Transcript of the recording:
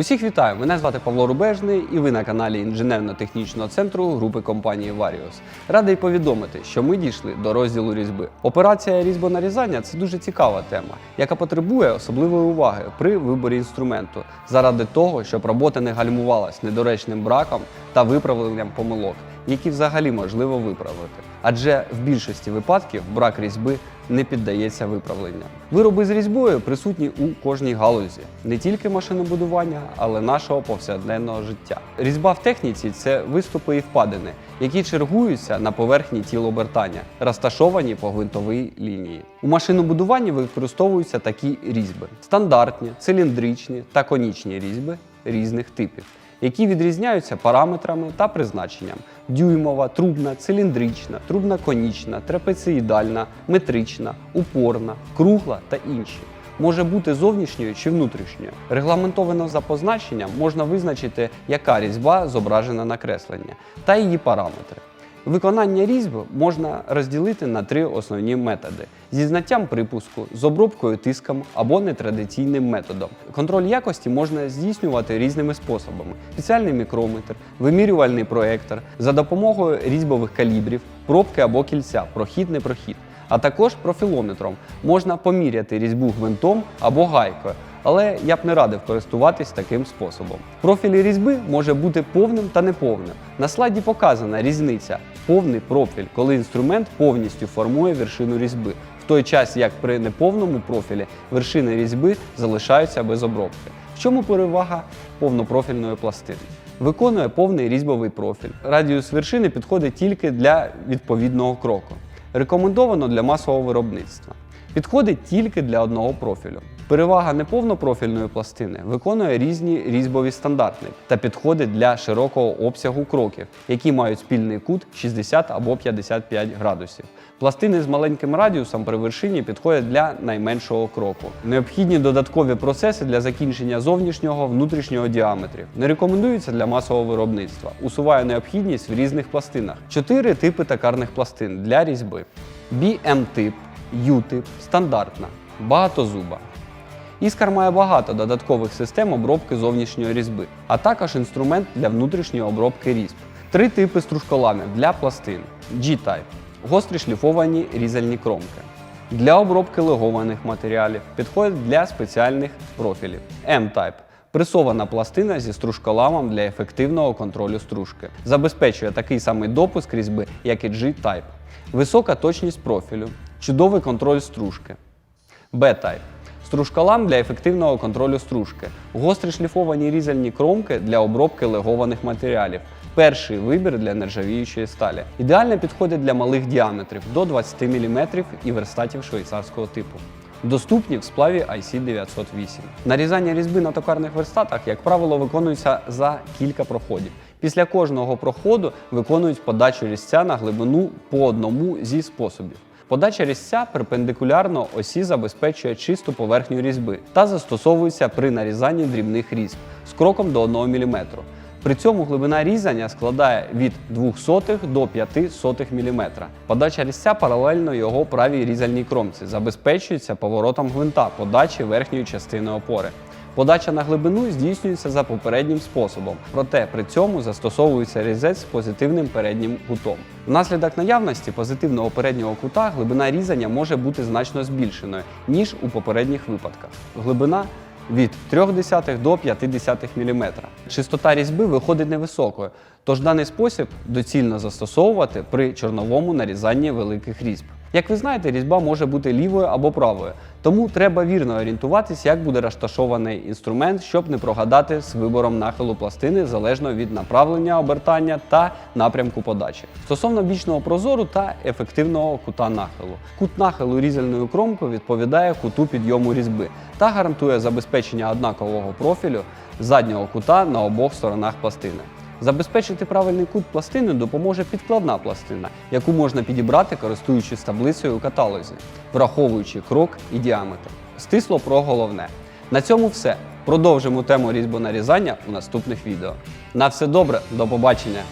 Усіх вітаю! Мене звати Павло Рубежний і ви на каналі інженерно-технічного центру групи компанії Varios. Радий повідомити, що ми дійшли до розділу різьби. Операція різьбонарізання це дуже цікава тема, яка потребує особливої уваги при виборі інструменту заради того, щоб робота не гальмувалась недоречним браком та виправленням помилок, які взагалі можливо виправити. Адже в більшості випадків брак різьби не піддається виправленням. Вироби з різьбою присутні у кожній галузі, не тільки машинобудування, але нашого повсякденного життя. Різьба в техніці це виступи і впадини, які чергуються на поверхні тіл обертання, розташовані по гвинтовій лінії. У машинобудуванні використовуються такі різьби: стандартні, циліндричні та конічні різьби різних типів які відрізняються параметрами та призначенням: дюймова, трубна, циліндрична, трубна конічна, трапеціїдальна, метрична, упорна, кругла та інші. Може бути зовнішньою чи внутрішньою. Регламентовано за позначенням можна визначити, яка різьба зображена на кресленні та її параметри. Виконання різьб можна розділити на три основні методи: зі знаттям припуску, з обробкою тиском або нетрадиційним методом. Контроль якості можна здійснювати різними способами: спеціальний мікрометр, вимірювальний проектор, за допомогою різьбових калібрів, пробки або кільця, прохід-непрохід. прохід. А також профілометром можна поміряти різьбу гвинтом або гайкою, але я б не радив користуватись таким способом. Профіль різьби може бути повним та неповним. На слайді показана різниця повний профіль, коли інструмент повністю формує вершину різьби, в той час як при неповному профілі вершини різьби залишаються без обробки. В чому перевага повнопрофільної пластини? Виконує повний різьбовий профіль. Радіус вершини підходить тільки для відповідного кроку. Рекомендовано для масового виробництва. Підходить тільки для одного профілю. Перевага неповнопрофільної пластини виконує різні різьбові стандарти та підходить для широкого обсягу кроків, які мають спільний кут 60 або 55 градусів. Пластини з маленьким радіусом при вершині підходять для найменшого кроку. Необхідні додаткові процеси для закінчення зовнішнього внутрішнього діаметрів. Не рекомендуються для масового виробництва. Усуває необхідність в різних пластинах. Чотири типи токарних пластин для різьби: BM-тип, U-тип, стандартна, багатозуба. Іскар має багато додаткових систем обробки зовнішньої різьби, а також інструмент для внутрішньої обробки різьб. Три типи стружколамів для пластин: G-Type гострі шліфовані різальні кромки. Для обробки легованих матеріалів підходять для спеціальних профілів. M-Type пресована пластина зі стружколамом для ефективного контролю стружки. Забезпечує такий самий допуск різьби, як і G-Type. Висока точність профілю, чудовий контроль стружки. B-Type Стружкалам для ефективного контролю стружки, гострі шліфовані різальні кромки для обробки легованих матеріалів. Перший вибір для нержавіючої сталі. Ідеально підходить для малих діаметрів до 20 мм і верстатів швейцарського типу. Доступні в сплаві IC908. Нарізання різьби на токарних верстатах, як правило, виконується за кілька проходів. Після кожного проходу виконують подачу різця на глибину по одному зі способів. Подача різця перпендикулярно осі забезпечує чисту поверхню різьби та застосовується при нарізанні дрібних різьб з кроком до 1 мм. При цьому глибина різання складає від 0,02 до 0,05 мм. Подача різця паралельно його правій різальній кромці забезпечується поворотом гвинта подачі верхньої частини опори. Подача на глибину здійснюється за попереднім способом, проте при цьому застосовується різець з позитивним переднім кутом. Внаслідок наявності позитивного переднього кута глибина різання може бути значно збільшеною, ніж у попередніх випадках. Глибина від 0,3 до 0,5 мм. Чистота різьби виходить невисокою, тож даний спосіб доцільно застосовувати при чорновому нарізанні великих різьб. Як ви знаєте, різьба може бути лівою або правою, тому треба вірно орієнтуватись, як буде розташований інструмент, щоб не прогадати з вибором нахилу пластини залежно від направлення обертання та напрямку подачі. Стосовно бічного прозору та ефективного кута нахилу. Кут нахилу різальною кромкою відповідає куту підйому різьби та гарантує забезпечення однакового профілю заднього кута на обох сторонах пластини. Забезпечити правильний кут пластини допоможе підкладна пластина, яку можна підібрати, користуючись таблицею у каталозі, враховуючи крок і діаметр. Стисло про головне. На цьому все. Продовжимо тему різьбонарізання у наступних відео. На все добре, до побачення!